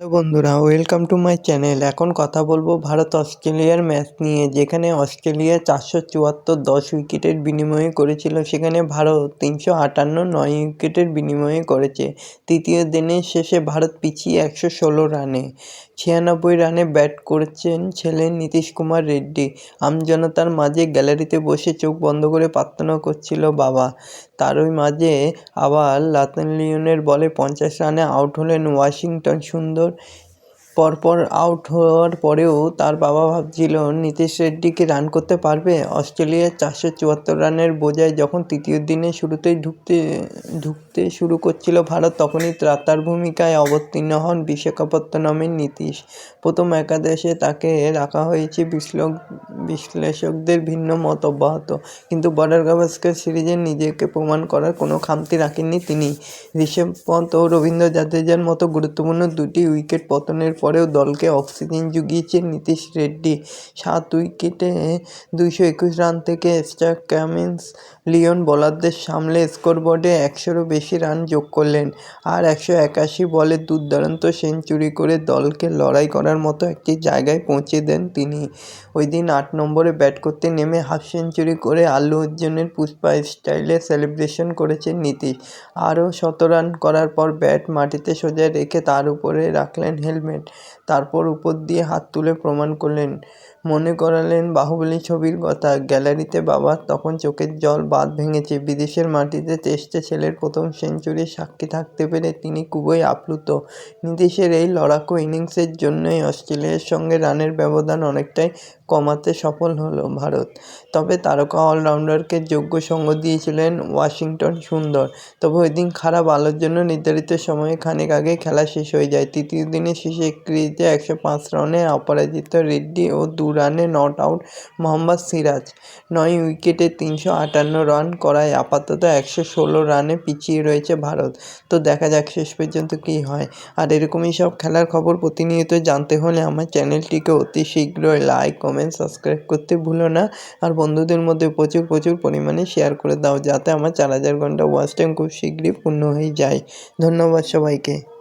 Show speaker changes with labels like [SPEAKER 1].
[SPEAKER 1] Hello বন্ধুরা, welcome to my channel. এখন কথা বলব ভারত অস্ট্রেলিয়ার ম্যাচ নিয়ে, যেখানে অস্ট্রেলিয়া চারশো চুয়াত্তর দশ উইকেটের বিনিময়ে করেছিল। সেখানে ভারত তিনশো আটান্ন নয় উইকেটের বিনিময়ে করেছে। তৃতীয় দিনের শেষে ভারত পিছিয়ে একশো ষোলো রানে, ছিয়ানব্বই রানে ব্যাট করছেন ছেলে নীতিশ কুমার রেড্ডি। আমজনতার মাঝে গ্যালারিতে বসে চোখ বন্ধ করে প্রার্থনা করছিল বাবা। তারই মাঝে আবার লাতন লিওনের বলে পঞ্চাশ রানে আউট হলেন ওয়াশিংটন সুন্দর Señor পরপর আউট হওয়ার পরেও তার বাবা ভাবছিল, নীতিশ রেড্ডিকে রান করতে পারবে? অস্ট্রেলিয়ার চারশো চুয়াত্তর রানের বোঝায় যখন তৃতীয় দিনে শুরুতেই ঢুকতে ঢুকতে শুরু করছিল ভারত, তখনই ত্রাতার ভূমিকায় অবতীর্ণ হন বিশাখাপত্তনমের নীতিশ। প্রথম একাদশে তাকে রাখা হয়েছে বিশ্লেষ বিশ্লেষকদের ভিন্ন মত অব্যাহত। কিন্তু বর্ডার গাভাস্কর সিরিজে নিজেকে প্রমাণ করার কোনো খামতি রাখেননি তিনি। ঋষভ পন্ত ও রবীন্দ্র জাদেজার মতো গুরুত্বপূর্ণ দুটি উইকেট পতনের পরেও দলকে অক্সিজেন জুগিয়েছেন নীতিশ রেড্ডি। সাত উইকেটে দুইশো একুশ রান থেকে স্টার কামিন্স লিওন বোলারদের সামলে স্কোরবোর্ডে একশোরও বেশি রান যোগ করলেন। আর একশো একাশি বলে দুর্দান্ত সেঞ্চুরি করে দলকে লড়াই করার মতো একটি জায়গায় পৌঁছে দেন তিনি। ওই দিন আট নম্বরে ব্যাট করতে নেমে হাফ সেঞ্চুরি করে আল্লু অর্জুনের পুষ্পা স্টাইলে সেলিব্রেশন করেছেন নীতিশ। আরও শত রান করার পর ব্যাট মাটিতে সোজা রেখে তার উপরে রাখলেন হেলমেট। তারপর উপর দিয়ে হাত তুলে প্রমাণ করলেন। মনে করালেন বাহুবলী ছবির কথা। গ্যালারিতে বাবার তখন চোখের জল বাঁধ ভেঙেছে। বিদেশের মাটিতে টেস্টে ছেলের প্রথম সেঞ্চুরির সাক্ষী থাকতে পেরে তিনি খুবই আপ্লুত। নীতিশের এই লড়াকু ইনিংসের জন্যই অস্ট্রেলিয়ার সঙ্গে রানের ব্যবধান অনেকটাই কমাতে সফল হলো ভারত। তবে তারকা অলরাউন্ডারকে যোগ্য সঙ্গ দিয়েছিলেন ওয়াশিংটন সুন্দর। তবে ওই দিন খারাপ আলোর জন্য নির্ধারিত সময়ে খানিক আগে খেলা শেষ হয়ে যায়। তৃতীয় দিনের শেষে ক্রিজে একশো পাঁচ রানে অপরাজিত রেড্ডি ও দু রানে নট আউট মোহাম্মদ সিরাজ। নয় উইকেটে তিনশো আটান্ন রান করায় আপাতত একশো ষোলো রানে পিছিয়ে রয়েছে ভারত। তো দেখা যাক শেষ পর্যন্ত কী হয়। আর এরকমই সব খেলার খবর প্রতিনিয়ত জানতে হলে আমার চ্যানেলটিকে অতি শীঘ্রই লাইক কমেন্ট সাবস্ক্রাইব করতে ভুলো না। আর বন্ধুদের মধ্যে প্রচুর প্রচুর পরিমাণে শেয়ার করে দাও, যাতে আমার চার হাজার ঘণ্টা ওয়াচ টাইম খুব শীঘ্রই পূর্ণ হয়ে যায়। ধন্যবাদ সবাইকে।